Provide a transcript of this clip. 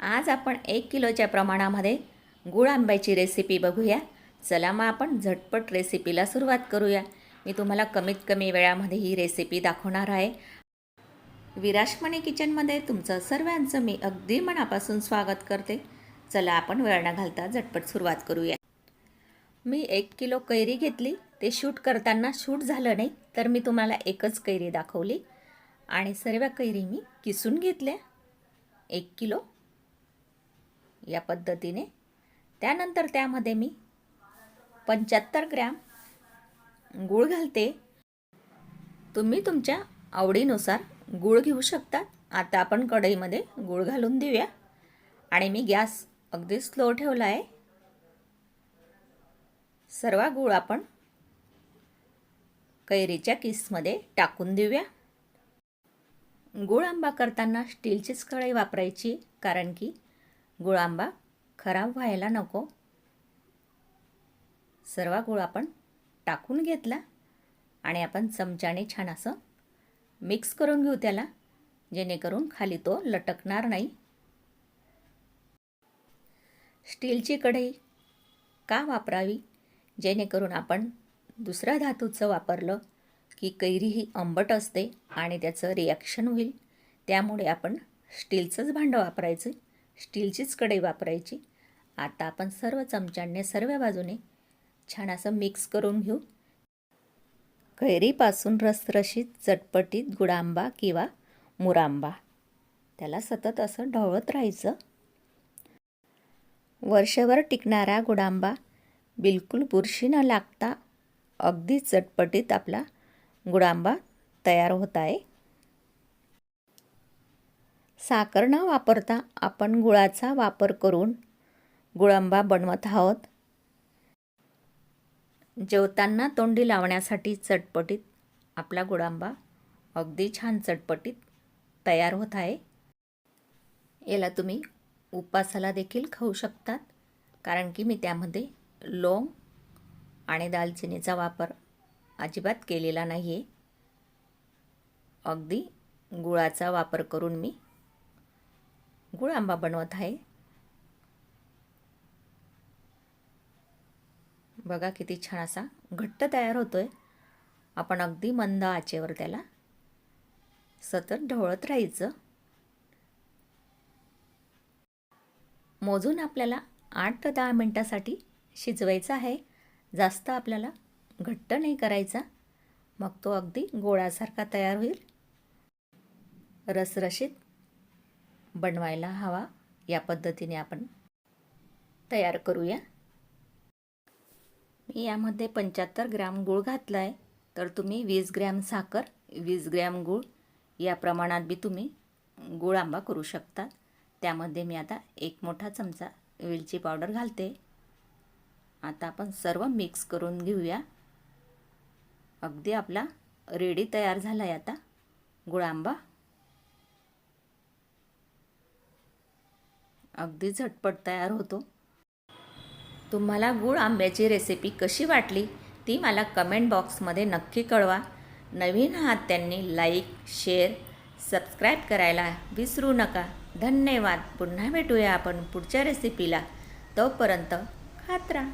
आज आपण एक किलोच्या प्रमाणामध्ये गुळ आंब्याची रेसिपी बघूया. चला मग आपण झटपट रेसिपीला सुरुवात करूया. मी तुम्हाला कमीत कमी वेळामध्ये ही रेसिपी दाखवणार आहे. विराशमणी किचनमध्ये तुमचं सर्वांचं मी अगदी मनापासून स्वागत करते. चला आपण वेळ न घालता झटपट सुरुवात करूया. मी एक किलो कैरी घेतली. ते शूट करताना शूट झालं नाही तर मी तुम्हाला एकच कैरी दाखवली. आणि सर्व कैरी मी किसून घेतल्या. एक किलो या पद्धतीने. त्यानंतर त्यामध्ये मी पंच्याहत्तर ग्रॅम गूळ घालते. तुम्ही तुमच्या आवडीनुसार गूळ घेऊ शकता आता आपण कढईमध्ये गूळ घालून देऊया. आणि मी गॅस अगदी स्लो ठेवला आहे सर्व गूळ आपण कैरीच्या किसमध्ये टाकून देऊया. गूळ आंबा करताना स्टीलचीच कढई वापरायची कारण की गुळ आंबा खराब व्हायला नको. सर्व गूळ आपण टाकून घेतला आणि आपण चमच्याने छान असं मिक्स करून घेऊ त्याला जेणेकरून खाली तो लटकणार नाही. स्टीलची कढई का वापरावी? जेणेकरून आपण दुसऱ्या धातूचं वापरलं की कैरी ही आंबट असते आणि त्याचं रिॲक्शन होईल. त्यामुळे आपण स्टीलचंच भांडं वापरायचं. स्टीलचीच कढई वापरायची. आता आपण सर्व चमच्यांनी सर्व बाजूने छान असं मिक्स करून घेऊ. कैरीपासून रसरशीत चटपटीत गुडांबा किंवा मुरांबा. त्याला सतत असं ढवळत राहायचं. वर्षभर टिकणारा गुडांबा बिलकुल बुरशी न लागता अगदी चटपटीत आपला गुडांबा तयार होत आहे. साखर न वापरता आपण गुळाचा वापर करून गुळंबा बनवत आहोत. जेवताना तोंडी लावण्यासाठी चटपटीत आपला गुळांबा अगदी छान चटपटीत तयार होत आहे. याला तुम्ही उपासाला देखील खाऊ शकतात कारण की मी त्यामध्ये लोंग आणि दालचिनीचा वापर अजिबात केलेला नाही आहे अगदी गुळाचा वापर करून मी गुळ आंबा बनवत आहे. बघा किती छान असा घट्ट तयार होतोय. आपण अगदी मंद आचेवर त्याला सतत ढवळत राहायचं. मोजून आपल्याला आठ ते दहा मिनटासाठी शिजवायचं आहे. जास्त आपल्याला घट्ट नाही करायचा. मग तो अगदी गोळासारखा तयार होईल. रसरशीत बनवायला हवा. या पद्धतीने आपण तयार करूया. मी यामध्ये पंच्याहत्तर ग्रॅम गूळ घातला आहे तर तुम्ही वीस ग्रॅम साखर वीस ग्रॅम गूळ या प्रमाणात बी तुम्ही गूळ आंबा करू शकता. त्यामध्ये मी आता एक मोठा चमचा वेलची पावडर घालते. आता आपण सर्व मिक्स करून घेऊया. अगदी आपला रेडी तयार झाला आहे आता गुळ आंबा अगदी झटपट तयार होतो. तुम्हाला गूळ आंब्याची रेसिपी कशी वाटली ती मला कमेंट बॉक्समध्ये नक्की कळवा. नवीन आहात त्यांनी लाईक शेअर सबस्क्राईब करायला विसरू नका. धन्यवाद. पुन्हा भेटूया आपण पुढच्या रेसिपीला तोपर्यंत खात राहा.